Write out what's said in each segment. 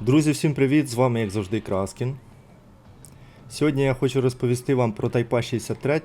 Друзі, всім привіт! З вами, як завжди, Краскін. Сьогодні я хочу розповісти вам про Тайпа 63,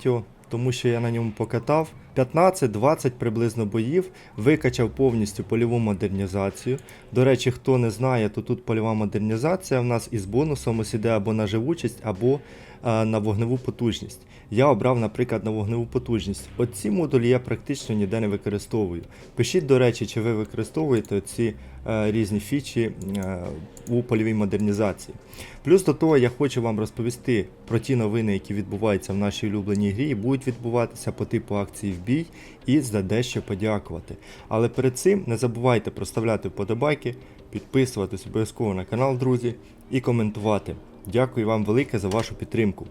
тому що я на ньому покатав 15-20 приблизно боїв, викачав повністю польову модернізацію. До речі, хто не знає, то тут польова модернізація в нас із бонусом ось іде або на живучість, або на вогневу потужність. Я обрав, наприклад, на вогневу потужність. Оці модулі я практично ніде не використовую. Пишіть, до речі, чи ви використовуєте ці е, різні фічі е, у польовій модернізації. Плюс до того я хочу вам розповісти про ті новини, які відбуваються в нашій улюбленій грі, і будуть відбуватися по типу акції в бій, і за дещо подякувати. Але перед цим не забувайте проставляти вподобайки, підписуватись обов'язково на канал, друзі, і коментувати. Дякую вам велике за вашу підтримку.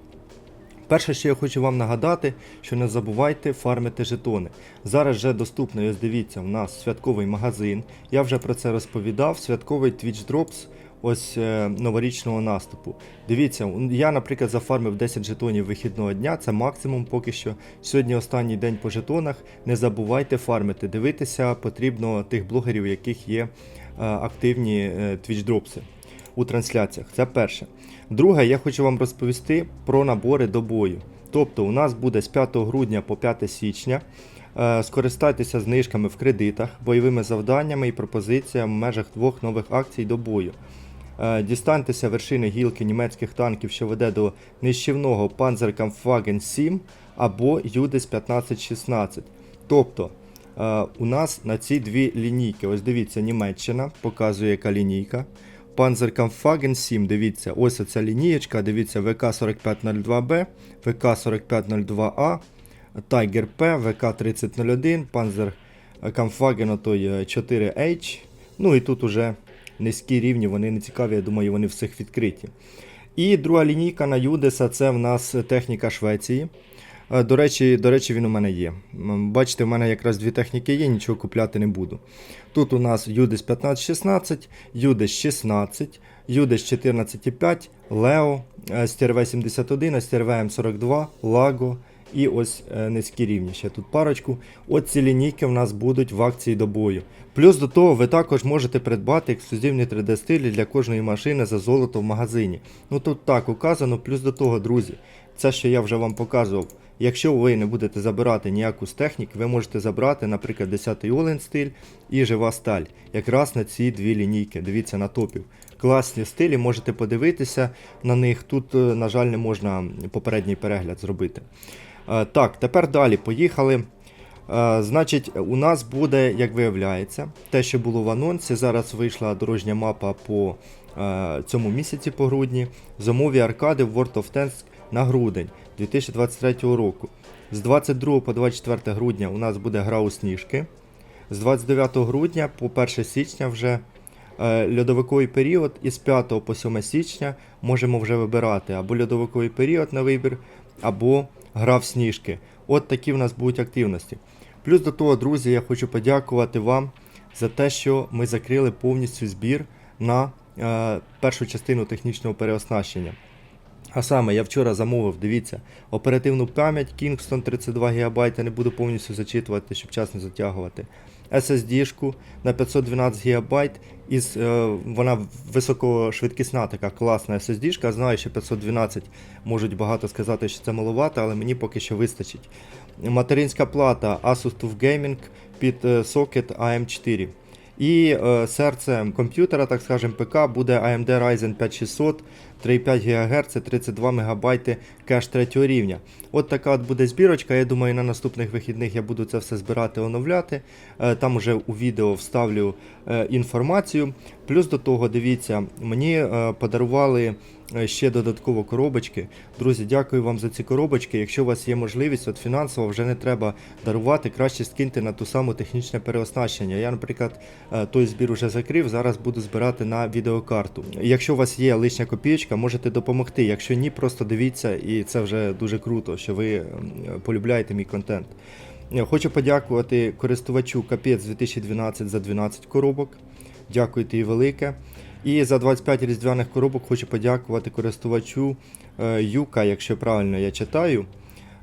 Перше, що я хочу вам нагадати, що не забувайте фармити жетони. Зараз вже доступний, ось дивіться, у нас святковий магазин. Я вже про це розповідав. Святковий Twitch Drops ось е, новорічного наступу. Дивіться, я, наприклад, зафармив 10 жетонів вихідного дня, це максимум поки що. Сьогодні останній день по жетонах. Не забувайте фармити. Дивитися потрібно тих блогерів, яких є е, активні е, Twitch Dropси у трансляціях. Це перше. Друге, я хочу вам розповісти про набори до бою. Тобто, у нас буде з 5 грудня по 5 січня. Е, Скористайтеся знижками в кредитах, бойовими завданнями і пропозиціями в межах двох нових акцій до бою. Е, Дістаньтеся вершини гілки німецьких танків, що веде до нищівного Panzerkampfwagen 7 або Юдес 1516. Тобто е, у нас на ці дві лінійки, ось дивіться, Німеччина показує яка лінійка. Panzerkampfwagen 7, дивіться, ось ця лінієчка, дивіться, ВК-4502Б, ВК-4502А, Tiger P, ВК-3001, Panzer Kampfwagen е, 4H. Ну і тут уже низькі рівні, вони не цікаві, я думаю, вони всіх відкриті. І друга лінійка на Юдеса це в нас техніка Швеції. Е, До речі, до речі, він у мене є. Бачите, в мене якраз дві техніки є, нічого купляти не буду. Тут у нас Юдес 1516, Юдес 16, Юдес 14,5, Лео, Стерве 71, Стерве М42, Лаго і ось е, низькі рівні. Ще тут парочку. От ці лінійки в нас будуть в акції до бою. Плюс до того, ви також можете придбати ексклюзивні 3D-стилі для кожної машини за золото в магазині. Ну тут так указано, плюс до того, друзі, це що я вже вам показував. Якщо ви не будете забирати ніяку з технік, ви можете забрати, наприклад, 10-й Олен стиль і жива сталь. Якраз на ці дві лінійки. Дивіться на топів. Класні стилі, можете подивитися на них. Тут, е, на жаль, не можна попередній перегляд зробити. Е, Так, тепер далі. Поїхали. Е, Значить, у нас буде, як виявляється, те, що було в анонсі. Зараз вийшла дорожня мапа по цьому місяці по грудні. Зимові аркади в World of Tanks на грудень 2023 року. З 22 по 24 грудня у нас буде гра у сніжки. З 29 грудня по 1 січня вже е, льодовиковий період, і з 5 по 7 січня можемо вже вибирати або льодовиковий період на вибір, або гра в сніжки. От такі в нас будуть активності. Плюс до того, друзі, я хочу подякувати вам за те, що ми закрили повністю збір на е, першу частину технічного переоснащення. А саме, я вчора замовив, дивіться, оперативну пам'ять Kingston 32 ГБ, не буду повністю зачитувати, щоб час не затягувати. SSD-шку на 512 ГБ, із, е, вона високошвидкісна така класна SSD-шка. Знаю, що 512 можуть багато сказати, що це маловато, але мені поки що вистачить. Материнська плата Asus TUF Gaming під е, сокет AM4. І е, серце комп'ютера, так скажем, ПК буде AMD Ryzen 5600, 3,5 ГГц, 32 МБ кеш 3 рівня. От така от буде збірочка. Я думаю, на наступних вихідних я буду це все збирати, оновляти. Е, Там уже у відео вставлю е, інформацію. Плюс до того, дивіться, мені е, подарували ще додатково коробочки. Друзі, дякую вам за ці коробочки. Якщо у вас є можливість, от фінансово вже не треба дарувати, краще скиньте на ту саму технічне переоснащення. Я, наприклад, той збір уже закрив, зараз буду збирати на відеокарту. Якщо у вас є лишня копійка, можете допомогти. Якщо ні, просто дивіться, і це вже дуже круто, що ви полюбляєте мій контент. Хочу подякувати користувачу Капець 2012 за 12 коробок. Дякую тобі велике. І за 25 різдвяних коробок хочу подякувати користувачу е, Юка, якщо правильно я читаю.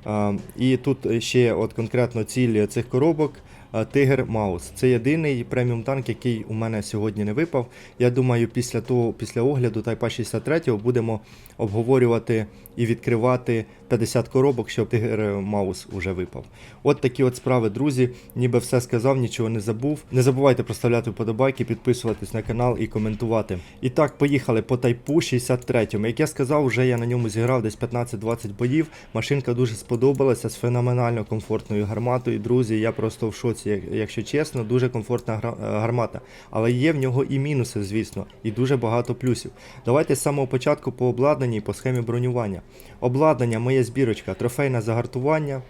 Е, І тут ще от конкретно ціль цих коробок е, Тигр Маус. Це єдиний преміум танк, який у мене сьогодні не випав. Я думаю, після того, після огляду Тайпа 63 будемо обговорювати і відкривати 50 коробок, щоб Тигр Маус уже випав. От такі от справи, друзі. Ніби все сказав, нічого не забув. Не забувайте проставляти вподобайки, підписуватись на канал і коментувати. І так, поїхали по Тайпу 63. Як я сказав, вже я на ньому зіграв десь 15-20 боїв. Машинка дуже сподобалася з феноменально комфортною гарматою. Друзі, я просто в шоці, якщо чесно, дуже комфортна е, гармата. Але є в нього і мінуси, звісно, і дуже багато плюсів. Давайте з самого початку по обладнанні і по схемі бронювання. Обладнання, моя збірочка, трофейне загартування.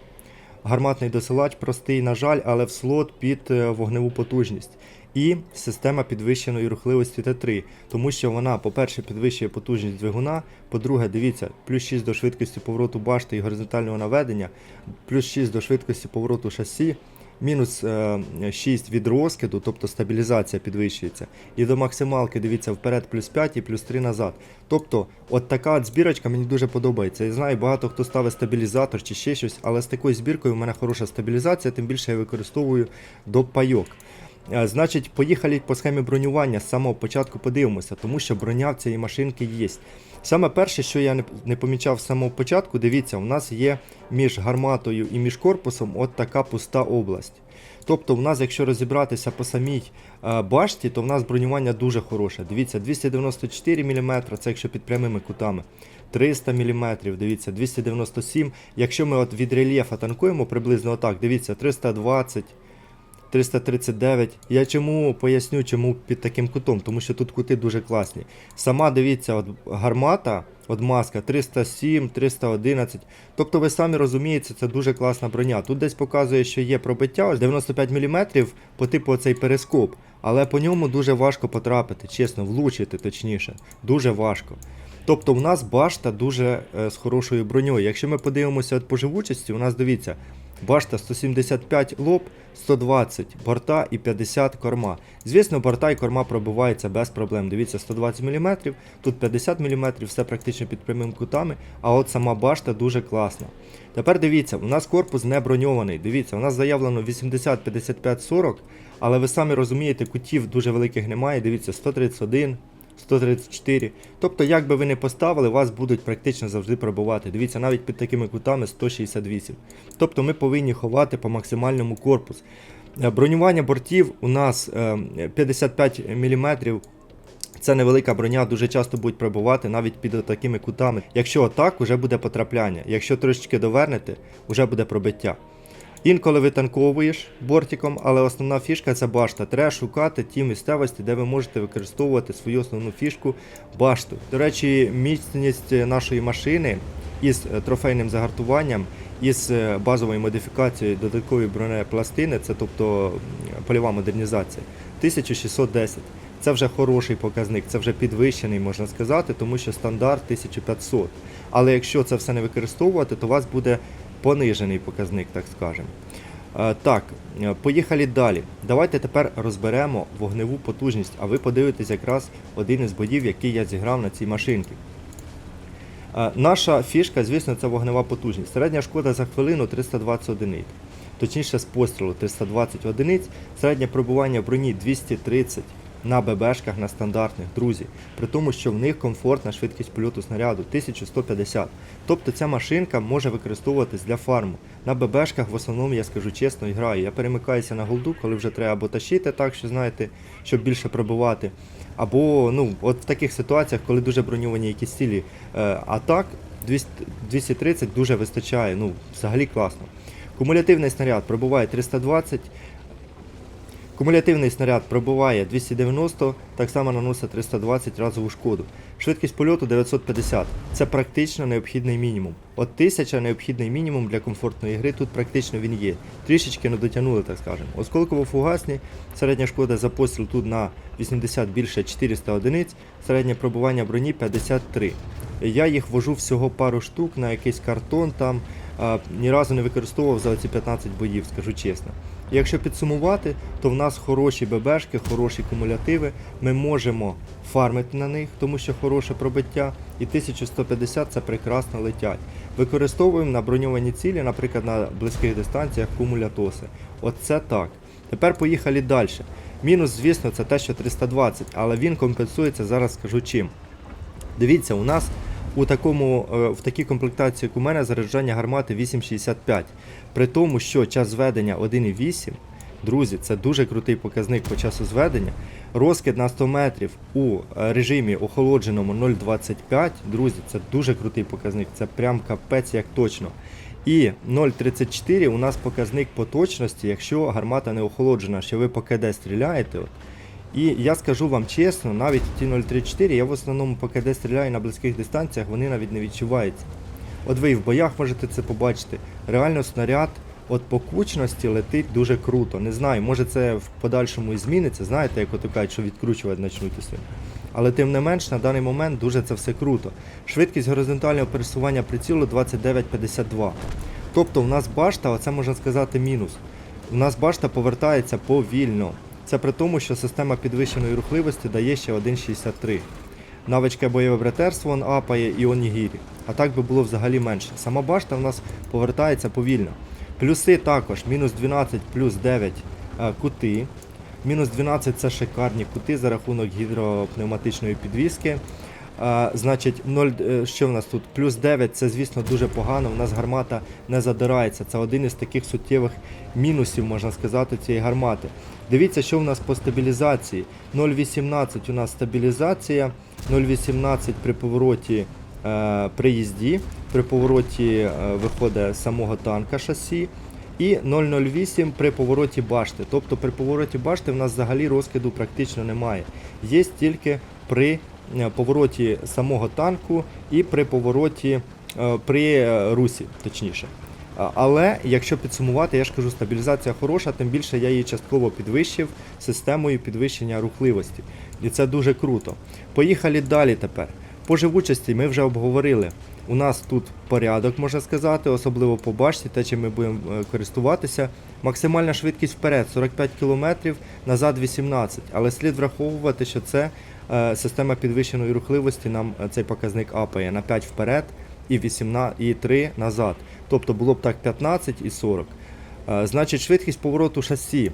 Гарматний досилач простий, на жаль, але в слот під е, вогневу потужність. І система підвищеної рухливості Т3, тому що вона, по-перше, підвищує потужність двигуна, по-друге, дивіться, плюс 6 до швидкості повороту башти і горизонтального наведення, плюс 6 до швидкості повороту шасі, мінус е, 6 від розкиду, тобто стабілізація підвищується. І до максималки, дивіться, вперед плюс 5 і плюс 3 назад. Тобто, от така от збірочка мені дуже подобається. Я знаю, багато хто ставить стабілізатор чи ще щось, але з такою збіркою в мене хороша стабілізація, тим більше я використовую до пайок. Е, Значить, поїхали по схемі бронювання з самого початку подивимося, тому що броня в цієї машинки є. Саме перше, що я не, помічав з самого початку, дивіться, у нас є між гарматою і між корпусом от така пуста область. Тобто, в нас, якщо розібратися по самій е, башті, то в нас бронювання дуже хороше. Дивіться, 294 мм, це якщо під прямими кутами. 300 мм, дивіться, 297 Якщо ми от від рельєфа танкуємо приблизно отак, дивіться, 320 339. Я чому поясню, чому під таким кутом, тому що тут кути дуже класні. Сама дивіться, от гармата, от маска 307, 311. Тобто ви самі розумієте, це дуже класна броня. Тут десь показує, що є пробиття, ось 95 мм по типу оцей перископ, але по ньому дуже важко потрапити, чесно, влучити точніше. Дуже важко. Тобто в нас башта дуже е, з хорошою броньою. Якщо ми подивимося от по живучості, у нас дивіться, башта 175 лоб, 120 борта і 50 корма. Звісно, борта і корма пробиваються без проблем. Дивіться, 120 мм, тут 50 мм, все практично під прямими кутами, а от сама башта дуже класна. Тепер дивіться, у нас корпус не броньований. Дивіться, у нас заявлено 80, 55, 40, але ви самі розумієте, кутів дуже великих немає. Дивіться, 131. 134. Тобто, як би ви не поставили, вас будуть практично завжди пробувати. Дивіться, навіть під такими кутами 168. Тобто ми повинні ховати по максимальному корпус. Е, Бронювання бортів у нас е, 55 мм. Це невелика броня, дуже часто будуть пробувати навіть під такими кутами. Якщо отак, вже буде потрапляння. Якщо трошечки довернете, вже буде пробиття. Інколи витанковуєш бортиком, але основна фішка це башта. Треба шукати ті місцевості, де ви можете використовувати свою основну фішку башту. До речі, міцність нашої машини із е, трофейним загартуванням, із е, базовою модифікацією додаткової бронепластини, це тобто польова модернізація, 1610. Це вже хороший показник, це вже підвищений, можна сказати, тому що стандарт 1500. Але якщо це все не використовувати, то у вас буде понижений показник, так скажемо. Е, Так, е, поїхали далі. Давайте тепер розберемо вогневу потужність, а ви подивитесь якраз один із боїв, який я зіграв на цій машинці. Е, Наша фішка, звісно, це вогнева потужність. Середня шкода за хвилину 320 одиниць. Точніше, з пострілу 320 одиниць, середнє пробування в броні 230 на ББшках на стандартних, друзі. При тому, що в них комфортна швидкість польоту снаряду 1150. Тобто ця машинка може використовуватись для фарму. На ББшках в основному, я скажу чесно, граю. Я перемикаюся на голду, коли вже треба або тащити так, що знаєте, щоб більше пробивати. Або ну, от в таких ситуаціях, коли дуже броньовані якісь цілі. Е, а так, 200 230 дуже вистачає, ну, взагалі класно. Кумулятивний снаряд пробуває 320. Кумулятивний снаряд пробуває 290, так само наносить 320 разову шкоду. Швидкість польоту 950. Це практично необхідний мінімум. От 1000 необхідний мінімум для комфортної гри, тут практично він є. Трішечки не дотягнули, так скажемо. Осколково-фугасні, середня шкода за постріл тут на 80 більше 400 одиниць, середнє пробування броні 53. Я їх вожу всього пару штук на якийсь картон там. Ні разу не використовував за ці 15 боїв, скажу чесно. І Якщо підсумувати, то в нас хороші ББшки, хороші кумулятиви. Ми можемо фармити на них, тому що хороше пробиття, і 1150 це прекрасно летять. Використовуємо на броньовані цілі, наприклад, на близьких дистанціях кумулятоси. Оце так. Тепер поїхали далі. Мінус, звісно, це те, що 320, але він компенсується, зараз скажу чим. Дивіться, у нас у такому, е, в такій комплектації, як у мене, заряджання гармати 8,65. При тому, що час зведення 1,8, друзі, це дуже крутий показник по часу зведення. Розкид на 100 метрів у е, режимі охолодженому 0,25, друзі, це дуже крутий показник, це прям капець як точно. І 0,34 у нас показник по точності, якщо гармата не охолоджена, що ви по КД стріляєте. І я скажу вам чесно, навіть ті 0,34 я в основному по КД стріляю на близьких дистанціях, вони навіть не відчуваються. От ви і в боях можете це побачити. Реально снаряд от по кучності летить дуже круто. Не знаю, може це в подальшому і зміниться, знаєте, як ото кажуть, що відкручувати почнуть усе. Але тим не менш, на даний момент дуже це все круто. Швидкість горизонтального пересування прицілу 29,52. Тобто в нас башта, оце можна сказати мінус. У нас башта повертається повільно. Це при тому, що система підвищеної рухливості дає ще 1,63. Навичка бойове братерство он апає і онігірі. А так би було взагалі менше. Сама башта в нас повертається повільно. Плюси також мінус 12 плюс 9 е, кути. Мінус 12 це шикарні кути за рахунок гідропневматичної підвіски. А, значить, 0, е, що в нас тут? Плюс 9 це, звісно, дуже погано. У нас гармата не задирається. Це один із таких суттєвих мінусів, можна сказати, цієї гармати. Дивіться, що в нас по стабілізації. 0,18 у нас стабілізація, 0,18 при повороті е, при їзді, при повороті е, виходить самого танка шасі. І 0,08 при повороті башти. Тобто при повороті башти в нас взагалі розкиду практично немає. Є тільки при е, повороті самого танку і при повороті е, при е, русі, точніше. Але якщо підсумувати, я ж кажу, стабілізація хороша, тим більше я її частково підвищив системою підвищення рухливості. І це дуже круто. Поїхали далі тепер. По живучості ми вже обговорили. У нас тут порядок, можна сказати, особливо по башті, те, чим ми будемо е, користуватися. Максимальна швидкість вперед 45 км, назад 18 Але слід враховувати, що це е, система підвищеної рухливості, нам е, цей показник апає на 5 вперед і, 18, і 3 назад. Тобто було б так 15 і 40. Е, значить, швидкість повороту шасі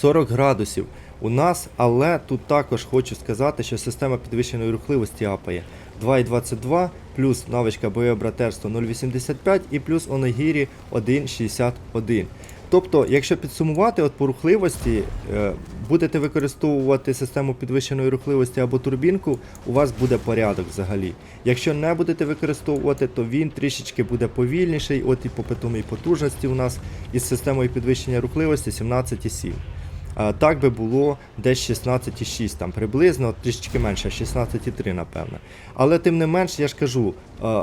40 градусів у нас, але тут також хочу сказати, що система підвищеної рухливості апає 2,22, плюс навичка бойове братерство 0,85 і плюс оногірі 1,61. Тобто, якщо підсумувати от по рухливості, е, будете використовувати систему підвищеної рухливості або турбінку, у вас буде порядок взагалі. Якщо не будете використовувати, то він трішечки буде повільніший, от і по питомій потужності у нас із системою підвищення рухливості 17,7. Так би було десь 16,6 там приблизно, трішечки менше, 16,3 напевно. Але тим не менш, я ж кажу,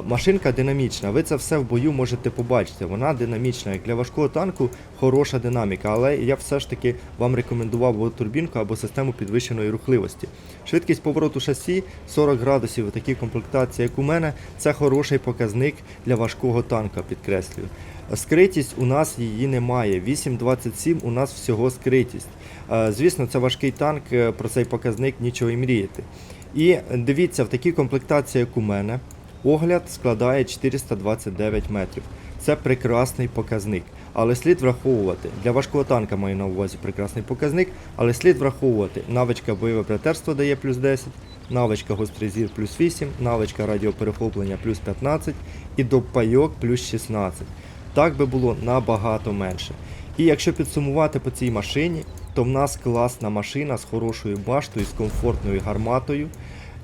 машинка динамічна. Ви це все в бою можете побачити. Вона динамічна. Як для важкого танку хороша динаміка. Але я все ж таки вам рекомендував турбінку або систему підвищеної рухливості. Швидкість повороту шасі 40 градусів у такій комплектації, як у мене, це хороший показник для важкого танка, підкреслюю. Скритість у нас її немає. 8,27 у нас всього скритість. Е, Звісно, це важкий танк, е, про цей показник нічого і мріяти. І дивіться, в такій комплектації, як у мене, огляд складає 429 метрів. Це прекрасний показник. Але слід враховувати, для важкого танка маю на увазі прекрасний показник, але слід враховувати, навичка бойове братерство дає плюс 10, навичка гострий зір плюс 8, навичка радіоперехоплення плюс 15 і допайок плюс 16. Так би було набагато менше. І якщо підсумувати по цій машині, то в нас класна машина з хорошою баштою, з комфортною гарматою,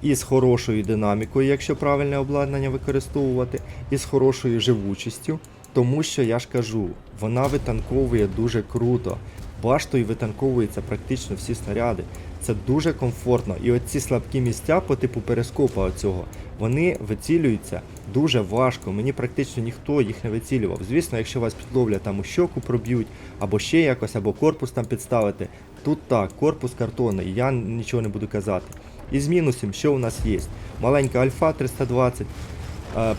і з хорошою динамікою, якщо правильне обладнання використовувати, і з хорошою живучістю. Тому що я ж кажу, вона витанковує дуже круто. Баштою витанковуються практично всі снаряди. Це дуже комфортно. І оці слабкі місця по типу перископа оцього, вони вицілюються дуже важко. Мені практично ніхто їх не вицілював. Звісно, якщо вас підловлять там у щоку проб'ють, або ще якось, або корпус там підставити. Тут так, корпус картонний, я нічого не буду казати. Із мінусів, що у нас є? Маленька альфа 320.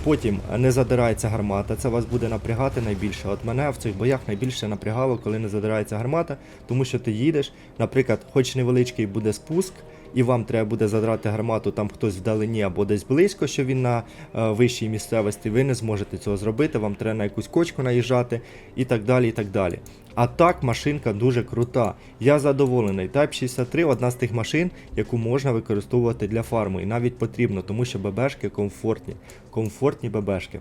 Потім не задирається гармата, це вас буде напрягати найбільше. От мене в цих боях найбільше напрягало, коли не задирається гармата, тому що ти їдеш, наприклад, хоч невеличкий буде спуск, і вам треба буде задрати гармату, там хтось вдалині або десь близько, що він на е, вищій місцевості, ви не зможете цього зробити, вам треба на якусь кочку наїжджати і так далі. і так далі. А так машинка дуже крута. Я задоволений. Type 63 одна з тих машин, яку можна використовувати для фарму. І навіть потрібно, тому що ББшки комфортні. Комфортні ББшки.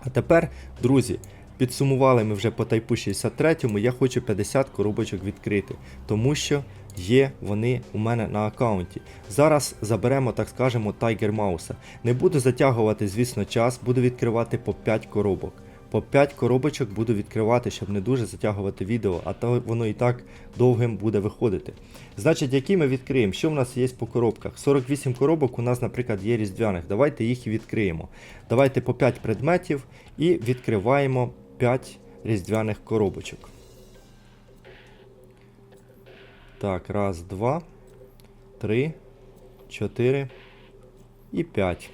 А тепер, друзі, підсумували ми вже по тайпу 63, я хочу 50 коробочок відкрити, тому що є вони у мене на аккаунті. Зараз заберемо, так скажемо, Tiger Mouse. Не буду затягувати, звісно, час, буду відкривати по 5 коробок. По 5 коробочок буду відкривати, щоб не дуже затягувати відео, а то воно і так довгим буде виходити. Значить, які ми відкриємо? Що в нас є по коробках? 48 коробок у нас, наприклад, є різдвяних. Давайте їх і відкриємо. Давайте по 5 предметів і відкриваємо 5 різдвяних коробочок. Так, раз, два, три, чотири і 5.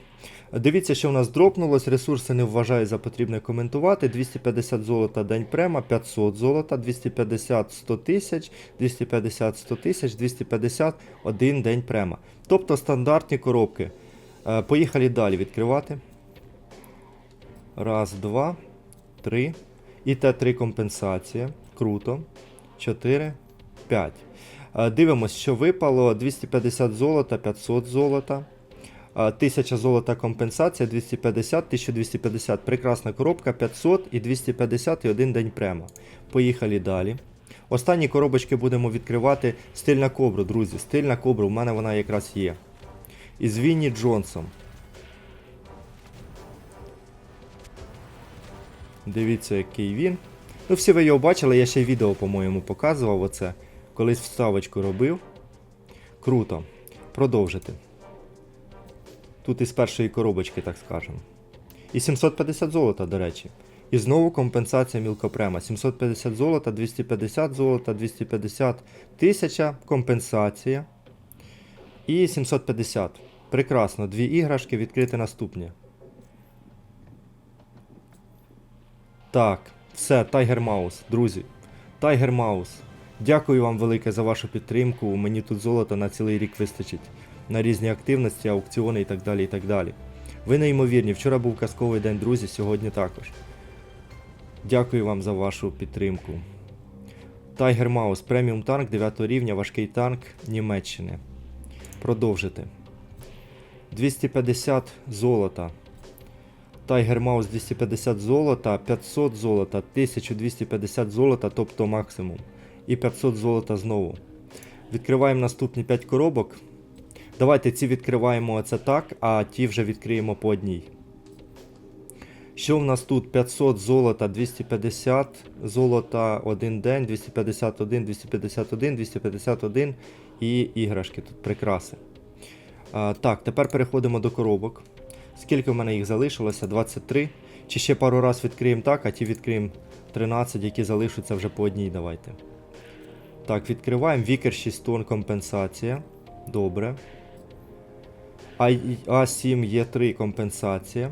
Дивіться, що в нас дропнулось. Ресурси не вважаю за потрібне коментувати. 250 золота день према, 500 золота, 250 100 тисяч, 250 100 тисяч, 250 один день према. Тобто стандартні коробки. Е, Поїхали далі відкривати. Раз, два, три. І Т3 компенсація. Круто. 4, 5. Е, Дивимось, що випало. 250 золота, 500 золота. А, 1000 золота компенсація, 250, 1250. Прекрасна коробка, 500 і 250 і один день према. Поїхали далі. Останні коробочки будемо відкривати стиль на кобру, друзі. Стиль на кобру, у мене вона якраз є. Із Вінні Джонсом. Дивіться, який він. Ну, всі ви його бачили, я ще відео, по-моєму, показував оце. Колись вставочку робив. Круто. Продовжити. Тут із першої коробочки, так скажемо. І 750 золота, до речі. І знову компенсація мілкопрема. 750 золота, 250 золота, 250 тисяча компенсація. І 750. Прекрасно. Дві іграшки відкрити наступні. Так, все, Tiger Mouse, друзі. Tiger Mouse. Дякую вам велике за вашу підтримку. Мені тут золота на цілий рік вистачить. На різні активності, аукціони і так далі. і так далі. Ви неймовірні. Вчора був казковий день, друзі, сьогодні також. Дякую вам за вашу підтримку. Tiger Mouse преміум танк 9 рівня, важкий танк Німеччини. Продовжити. 250 золота. Tiger Mouse 250 золота, 500 золота, 1250 золота, тобто максимум. І 500 золота знову. Відкриваємо наступні 5 коробок. Давайте ці відкриваємо оце так, а ті вже відкриємо по одній. Що в нас тут? 500 золота, 250 золота один день, 251, 251, 251 і іграшки тут прикраси. А, так, тепер переходимо до коробок. Скільки в мене їх залишилося? 23. Чи ще пару раз відкриємо так, а ті відкриємо 13, які залишаться вже по одній. Давайте. Так, відкриваємо Вікер 6 тонн компенсація. Добре. А7 є 3 компенсація.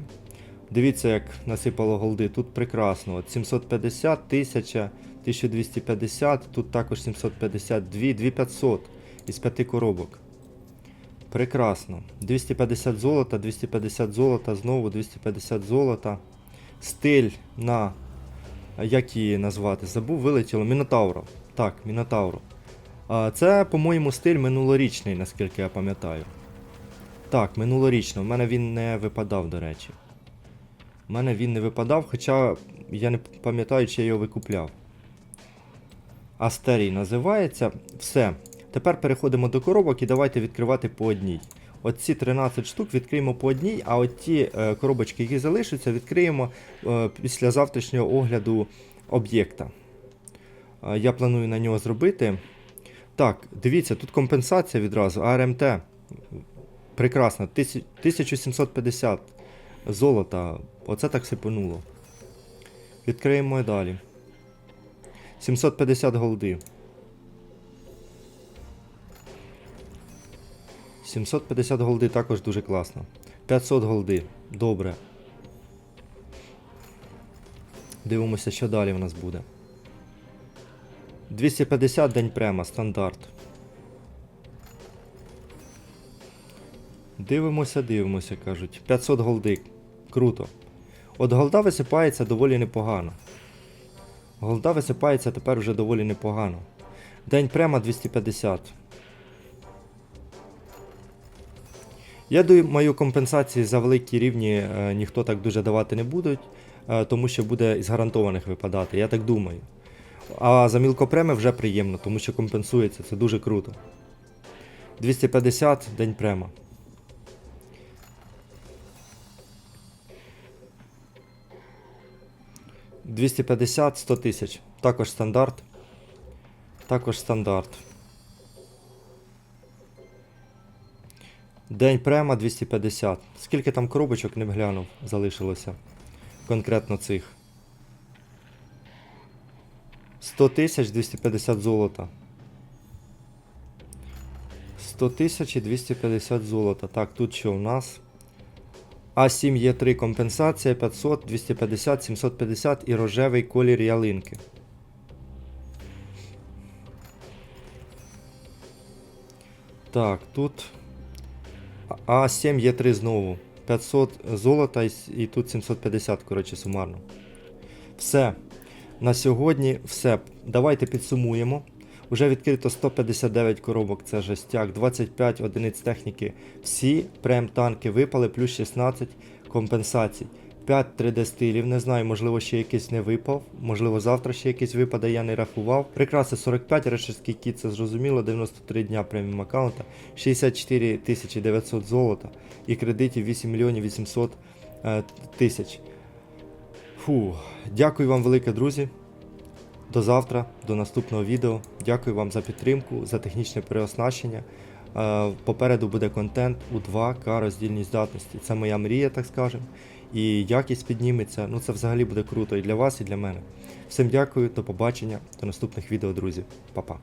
Дивіться, як насипало голди. Тут прекрасно. От 750, 1000, 1250, тут також 752, 2500 із 5 коробок. Прекрасно. 250 золота, 250 золота, знову 250 золота. Стиль на. Як її назвати? Забув, вилетіло. Мінотавро. Так, Мінотавро. А, Це, по-моєму, стиль минулорічний, наскільки я пам'ятаю. Так, минулорічно. У мене він не випадав, до речі. У мене він не випадав, хоча я не пам'ятаю, чи я його викупляв. Астерій називається. Все. Тепер переходимо до коробок і давайте відкривати по одній. Оці 13 штук відкриємо по одній, а от ті е, коробочки, які залишаться, відкриємо е, після завтрашнього огляду об'єкта. Я планую на нього зробити. Так, дивіться, тут компенсація відразу, АРМТ. Прекрасно. 1750 золота. Оце так сипануло. Відкриємо і далі. 750 голди. 750 голди також дуже класно. 500 голди. Добре. Дивимося, що далі в нас буде. 250 день према, стандарт. Дивимося, дивимося, кажуть. 500 голди. Круто. От голда висипається доволі непогано. Голда висипається тепер вже доволі непогано. День према 250. Я думаю, компенсації за великі рівні е, ніхто так дуже давати не будуть, е, тому що буде із гарантованих випадати, я так думаю. А за мілкопреми вже приємно, тому що компенсується, це дуже круто. 250 день према. – 250 100 тисяч. Також стандарт. Також стандарт. День према 250. Скільки там коробочок не глянув, залишилося. Конкретно цих. 100 тисяч 250 золота. 100 тисяч і 250 золота. Так, тут що у нас? А7 є 3 компенсація 500, 250, 750 і рожевий колір ялинки. Так, тут А7 є 3 знову. 500 золота і тут 750, коротше, сумарно. Все. На сьогодні все. Давайте підсумуємо. Уже відкрито 159 коробок, це жестяк, 25 одиниць техніки. Всі прем-танки випали, плюс 16 компенсацій. 5 3D стилів, не знаю, можливо, ще якийсь не випав, можливо, завтра ще якийсь випаде, я не рахував. Прикраси 45, решетський кіт, це зрозуміло, 93 дня преміум аккаунта, 64 900 золота і кредитів 8 мільйонів 800 е, тисяч. Фу, дякую вам велике, друзі. До завтра, до наступного відео. Дякую вам за підтримку, за технічне переоснащення. Е, Попереду буде контент у 2К роздільній здатності. Це моя мрія, так скажемо. І якість підніметься. Ну це взагалі буде круто і для вас, і для мене. Всім дякую, до побачення, до наступних відео, друзі. Па-па.